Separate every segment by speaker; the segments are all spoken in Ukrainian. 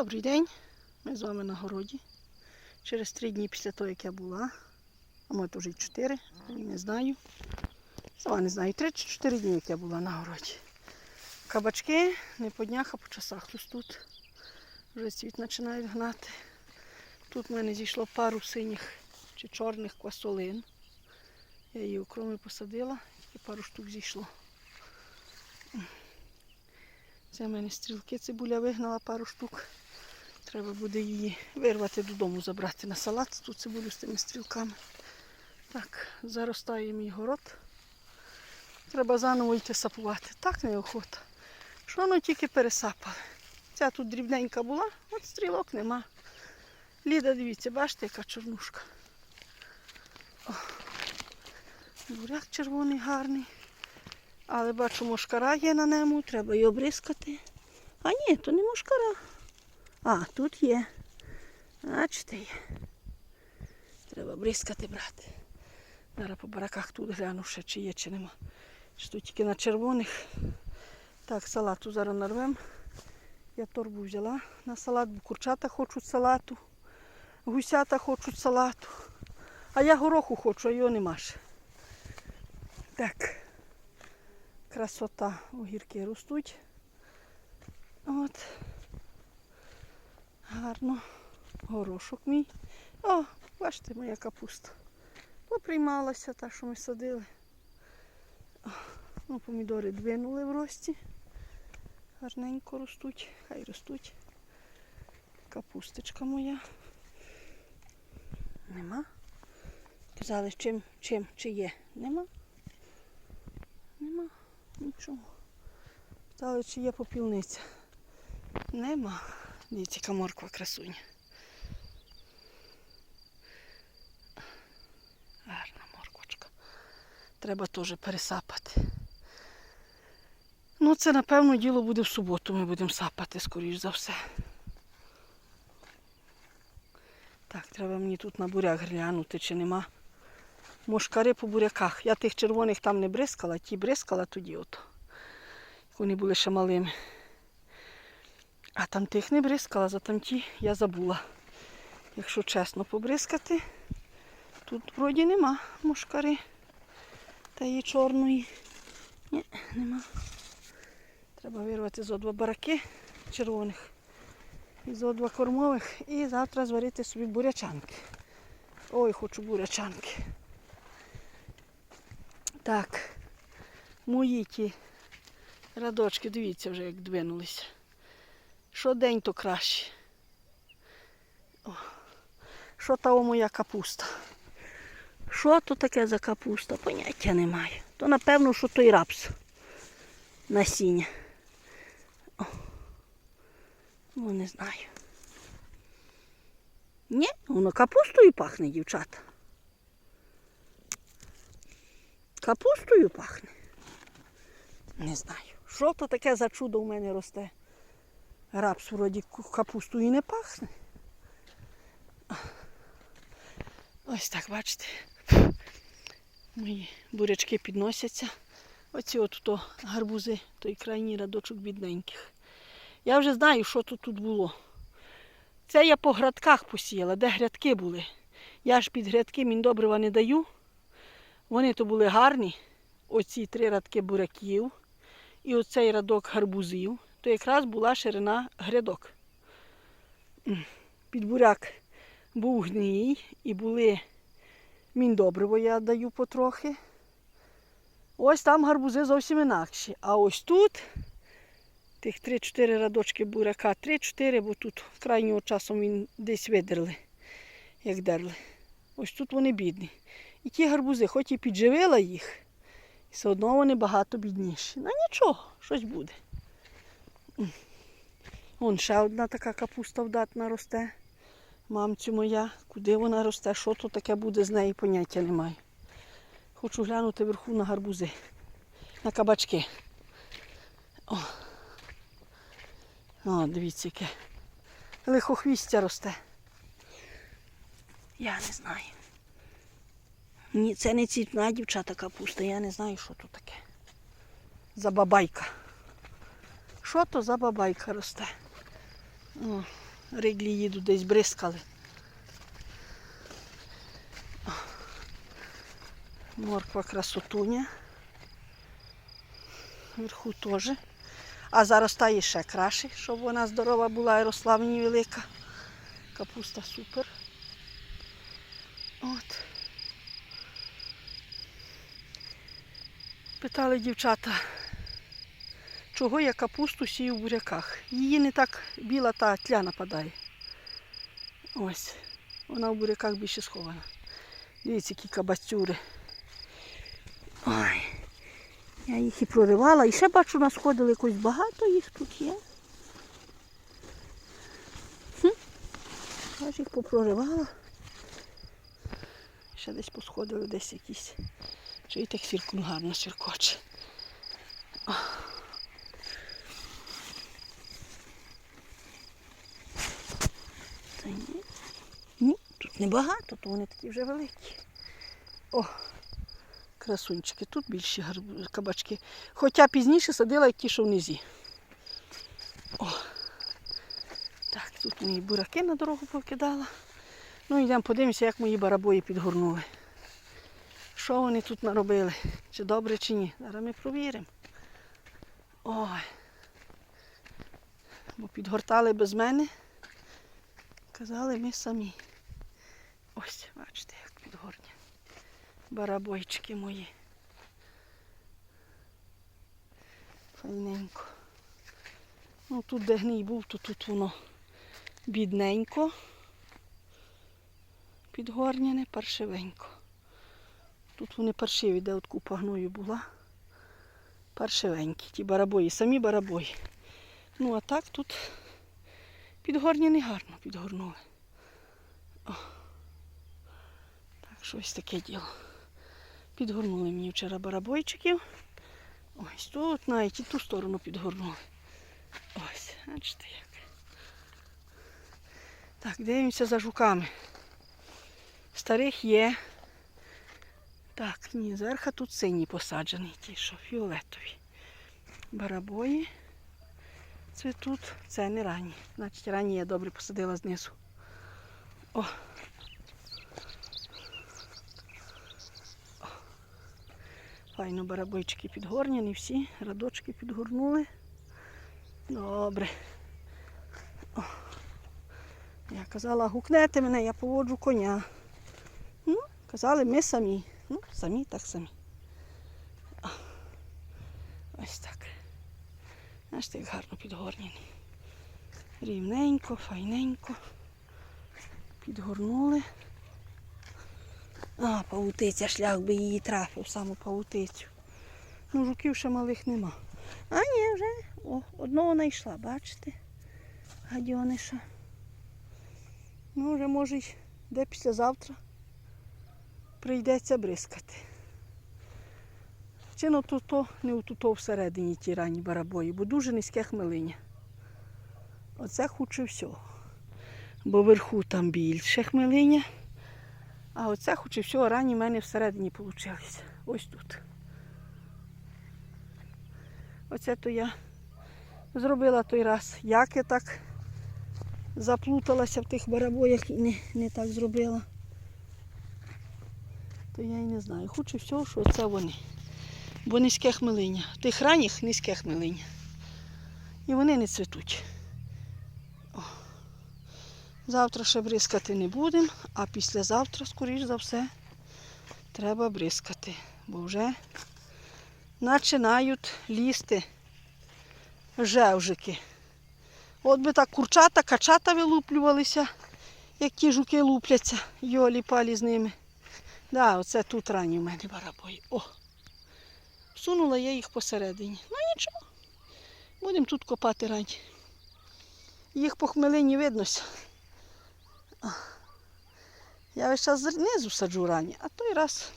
Speaker 1: Добрий день. Ми з вами на городі. Через три дні після того, як я була, а може вже й чотири, не знаю. Сама не знаю, три чи чотири дні, як я була на городі. Кабачки не по днях, а по часах ростуть. Вже цвіт починають гнати. Тут в мене зійшло пару синіх чи чорних квасолин. Я її окроми посадила і пару штук зійшло. Це в мене стрілки цибуля вигнала пару штук. Треба буде її вирвати додому, забрати на салат, ту цибулю з тими стрілками. Так, заростає мій город. Треба заново йти сапувати. Так неохота. Що воно тільки пересапали. Ця тут дрібненька була, от стрілок нема. Ліда, дивіться, бачите, яка чорнушка. О, буряк червоний гарний. Але бачу, мошкара є на ньому, треба її обрискати. А ні, то не мошкара. А, тут є. Бачите є. Треба бризкати брати. Зараз по бараках тут гляну ще, чи є, чи нема. Чи тут тільки на червоних. Так, салату зараз нарвем. Я торбу взяла на салат, бо курчата хочуть салату, гусята хочуть салату. А я гороху хочу, а його нема ще. Так. Красота, огірки ростуть. От. Гарно. Горошок мій. О, бачите, моя капуста. Поприймалася та, що ми садили. Ну, помідори двинули в рості. Гарненько ростуть, хай ростуть. Капусточка моя. Нема. Казали, чим, чим, чи є. Нема. Нема. Нічого. Питали, чи є попілниця. Нема. Дивіться, яка морква красуня. Гарна морквочка. Треба теж пересапати. Ну, це, напевно, діло буде в суботу. Ми будемо сапати, скоріш за все. Так, треба мені тут на буряк глянути, чи нема мошкари по буряках. Я тих червоних там не бризкала, ті бризкала тоді от. Вони були ще малими. А там тих не бризкала, за там ті я забула. Якщо чесно побризкати, тут вроді нема мошкари. Та її чорної. Ні, нема. Треба вирвати зо два бараки червоних. І зо два кормових. І завтра зварити собі бурячанки. Ой, хочу бурячанки. Так, мої ті радочки, дивіться вже, як двинулися. Що день, то краще. Що та моя капуста? Що то таке за капуста? Поняття немає. То напевно, що той рапс насіння. О, ну не знаю. Ні, воно капустою пахне, дівчата. Капустою пахне. Не знаю. Що то таке за чудо в мене росте? Рапс вроді капустою не пахне. Ось так, бачите. Мої бурячки підносяться. Оці от то гарбузи, той крайній радочок бідненьких. Я вже знаю, що тут, тут було. Це я по градках посіяла, де грядки були. Я ж під грядки міндобрива не даю. Вони то були гарні. Оці три радки буряків і оцей радок гарбузів, то якраз була ширина грядок. Під буряк був гній і були міндобриво я даю потрохи. Ось там гарбузи зовсім інакші. А ось тут тих 3-4 радочки буряка, 3-4, бо тут крайнього часом він десь видерли, як дерли. Ось тут вони бідні. І ті гарбузи, хоч і підживила їх, все одно вони багато бідніші. Ну нічого, щось буде. Вон ще одна така капуста вдатна росте. Мамцю моя, куди вона росте, що то таке буде з неї, поняття немає. Хочу глянути вверху на гарбузи, на кабачки. О, О дивіться, яке лихохвістя росте. Я не знаю. Ні, це не цвітна дівчата капуста, я не знаю, що тут таке. За бабайка. Що то за бабайка росте? О, риглі їдуть, десь бризкали. Морква красотуня. Вверху теж. А зараз та є ще краще, щоб вона здорова була і росла мені велика. Капуста супер. От. Питали дівчата, чого я капусту сію в буряках. Її не так біла та тля нападає. Ось. Вона в буряках більше схована. Дивіться, які кабацюри. Ой. Я їх і проривала. І ще бачу, насходили якось багато їх тут є. Хм. Аж їх попроривала. Ще десь посходили десь якісь. Чуєте, як сіркун гарно сіркоче. Та ні. Ні, тут небагато, то вони такі вже великі. О, красунчики, тут більші кабачки. Хоча пізніше садила як ті, що внизі. О. Так, тут мої бураки на дорогу покидала. Ну, йдемо подивимося, як мої барабої підгорнули. Що вони тут наробили? Чи добре, чи ні? Зараз ми провіримо. Ой. Бо підгортали без мене. Казали ми самі. Ось, бачите, як підгорні. Барабойчики мої. Файненько. Ну тут де гній був, то тут воно бідненько. Підгорняне, паршивенько. Тут вони паршиві, де от купа гною була. Паршивенькі, ті барабої, самі барабої. Ну а так тут підгорняне гарно підгорнули. О. Так, щось таке діло. Підгорнули мені вчора барабойчиків. Ось тут навіть і ту сторону підгорнули. Ось, бачите як. Так, дивимося за жуками. Старих є. Так, ні, зверху тут сині посаджені, ті, що фіолетові. Барабої. Це тут, це не ранні. Значить, ранні я добре посадила знизу. О. Файно барабойчики підгорняні, всі, радочки підгорнули. Добре. О. Я казала, гукнете мене, я поводжу коня. Ну, казали, ми самі. Ну, самі так самі. О. Ось так. Знаєте, як гарно підгорнені. Рівненько, файненько. Підгорнули. А, павутиця, шлях би її трафив, саму павутицю. Ну, жуків ще малих нема. А ні, вже о, одного знайшла, бачите? Гадьониша. Ну, вже може де післязавтра прийдеться бризкати. Чи ну то, то не у то всередині ті ранні барабої, бо дуже низьке хмелиння. Оце хуче всього. Бо вверху там більше хмелиння, а оце хуче всього ранні в мене всередині вийшло. Ось тут. Оце то я зробила той раз. Як я так заплуталася в тих барабоях і не, не так зробила. То я і не знаю. Хуче всього, що це вони. Бо низьке хмелиння. Тих ранніх низьке хмелиння. І вони не цвітуть. О. Завтра ще бризкати не будемо, а післязавтра, скоріш за все, треба бризкати, бо вже починають лізти жевжики. От би так курчата, качата вилуплювалися, як ті жуки лупляться, йолі палі з ними. Да, оце тут ранні в мене барабої. О! Всунула я їх посередині. Ну нічого. Будемо тут копати рані. Їх по хмелині виднося. Я весь час знизу саджу рані, а той раз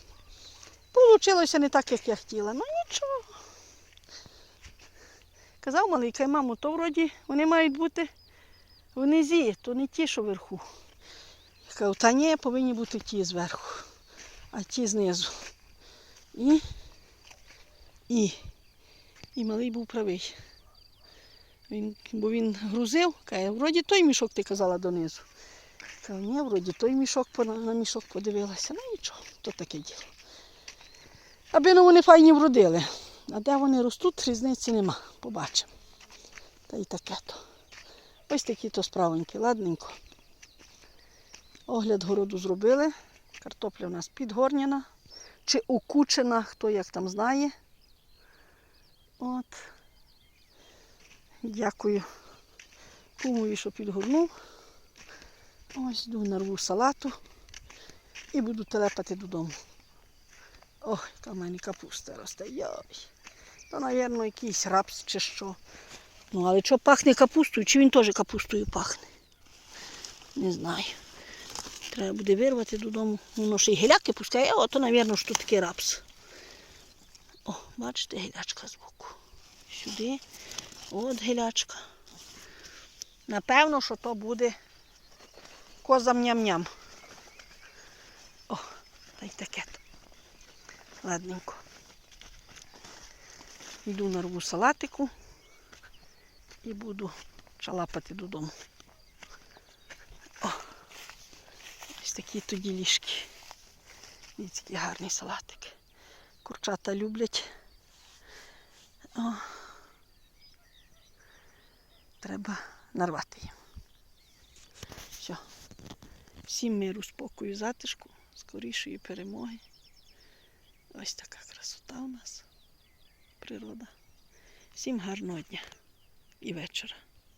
Speaker 1: Получилося не так, як я хотіла. Ну нічого. Казав маленький, мамо, то вроді вони мають бути внизі, то не ті, що вверху. Я кажу, та ні, повинні бути ті зверху, а ті знизу. І, і, і малий був правий. Він, бо він грузив, каже, вроді той мішок ти казала донизу. Каже, ні, вроді той мішок на мішок подивилася. Ну нічого, то таке діло. Аби ну вони файні вродили. А де вони ростуть, різниці нема. Побачимо. Та й таке то. Ось такі то справоньки, ладненько. Огляд городу зробили. Картопля у нас підгорняна чи укучена, хто як там знає. От. Дякую кумові, що підгорнув. Ось йду нарву салату і буду телепати додому. Ох, яка в мене капуста росте. Йой. То, мабуть, якийсь рапс чи що. Ну, але що пахне капустою, чи він теж капустою пахне? Не знаю. Треба буде вирвати додому. Воно ще й гіляки пускає, ото, мабуть, що таке рапс. О, бачите, гілячка збоку. Сюди. От гілячка. Напевно, що то буде козам ням-ням. О, та й таке. то. Ладненько. Йду нарву салатику і буду чалапати додому. О, ось такі тоді ліжки. Дивіться, який гарний салатик. Курчата люблять. О. Треба нарвати їм. Все. Всім миру, спокою, затишку, скорішої перемоги. Ось така красота у нас. Природа. Всім гарного дня і вечора.